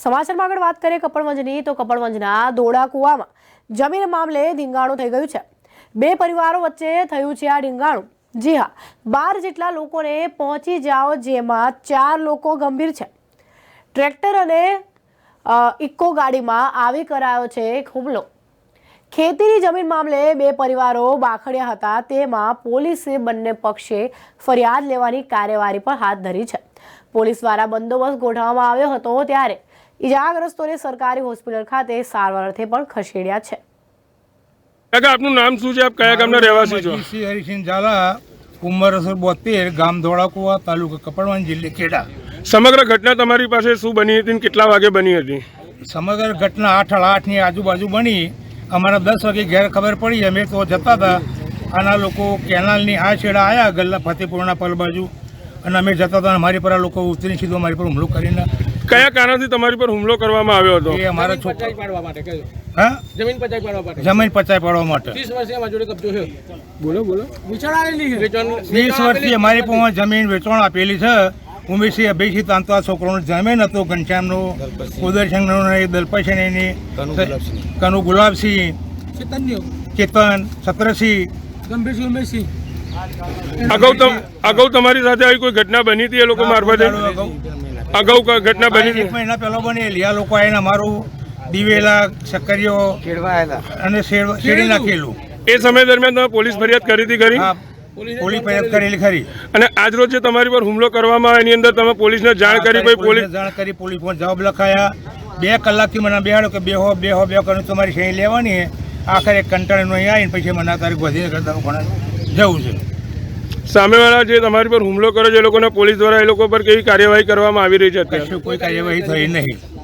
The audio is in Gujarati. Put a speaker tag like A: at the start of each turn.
A: સમાચારમાં આગળ વાત કરીએ કપડવંજની, તો કપડવંજના દોડા કુવામાં જમીન મામલે ધીંગાણું થઈ ગયું છે. બે પરિવારો વચ્ચે થયું છે આ ડીંગાણું જી હા, બાર જેટલા લોકોને પહોંચી જાઓ જેમાં ચાર લોકો ગંભીર છે. ટ્રેક્ટર અને ઇકો ગાડીમાં આવી કરાયો છે એક હુમલો. ખેતીની જમીન મામલે બે પરિવારો બાખડ્યા હતા, તેમાં પોલીસે બંને પક્ષે ફરિયાદ લેવાની કાર્યવાહી પણ હાથ ધરી છે. પોલીસ દ્વારા બંદોબસ્ત ગોઠવવામાં આવ્યો હતો ત્યારે ઇજાગ્રસ્તોને સરકારી હોસ્પિટલ ખાતે સારવાર અર્થે પણ ખસેડ્યા છે.
B: કાકા આપનું નામ શું છે? આપ કયા ગામના રહેવાસી છો?
C: શ્રી હરિસિંહ ઝાલા ઉંમર અસર બોતેર ગામ ધોળાકુવા તાલુકા કપડવાન જિલ્લે ખેડા.
B: સમગ્ર ઘટના તમારી પાસે શું બની હતી અને કેટલા વાગે બની હતી?
C: સમગ્ર ઘટના આઠ આઠની આજુબાજુ બની. અમારા દસ વાગે ઘેર ખબર પડી. અમે તો જતા હતા. આના લોકો કેનાલની આ છેડા આવ્યા ગલ્લા ફતેપુરના પલ બાજુ અને અમે જતા હતા મારી પર આ લોકો ઉતરી સીધો મારી પર હુમલો કરીને
B: કયા કારણથી તમારી પર હુમલો કરવામાં આવ્યો હતો?
C: એ અમારો છોકરો
D: પચાઈ પાડવા માટે કહ્યું.
C: હા?
D: જમીન પચાઈ પાડવા માટે.
C: જમીન પચાઈ પાડવા માટે.
D: ત્રીસ વર્ષે અમારી જોડે કબજો છે. બોલો બોલો. વિચારાયેલી છે. વેચાણ
C: વર્ષથી અમારી પાસે જમીન વેચાણ આપેલી છે. ઉમેશી અભયસિંહ તાંતો આ છોકરોનો જમીન હતો. ઘનશ્યામનો ઉદયશંકરનો ને કનુ ગુલાબસિંહ.
D: ચેતન
C: છત્રસિંહ. સત્રસિંહ
D: ગંભીરસિંહ ઉમેશસિંહ.
B: અગાઉ તમ- અગાઉ તમારી સાથે આવી કોઈ ઘટના બની હતી એ લોકો મારફતે?
C: અગાઉ
B: ઘટના બની
C: એક મહિના પહેલા બનેલી. આ લોકો આવીને અમારું દિવેલા સક્કરીઓ અને શેડ- નાખેલું.
B: એ સમય દરમિયાન તમે પોલીસ ફરિયાદ કરી હતી ખરી?
C: પોલીસ ફરિયાદ કરેલી ખરી.
B: અને આજ રોજ જે તમારી પર હુમલો કરવામાં આવ્યો એની અંદર તમે પોલીસને જાણ કરી ભાઈ પોલીસ
C: જાણ કરી પોલીસ પર જવાબ લખાયા. બે કલાકથી મને બેહાડો કે બે હો બે હો બે કરીને તમારી સહી લેવાની આખરે કંટાળીનો અહીં આવીને પછી મને આ તારીખ વધીને કરતા જવું છે.
B: સામેવાળા જે તમારી પર હુમલો કર્યો છે, એ લોકોને પોલીસ દ્વારા એ લોકો પર કેવી કાર્યવાહી કરવામાં આવી રહી છે
C: કોઈ કાર્યવાહી થઈ નહીં.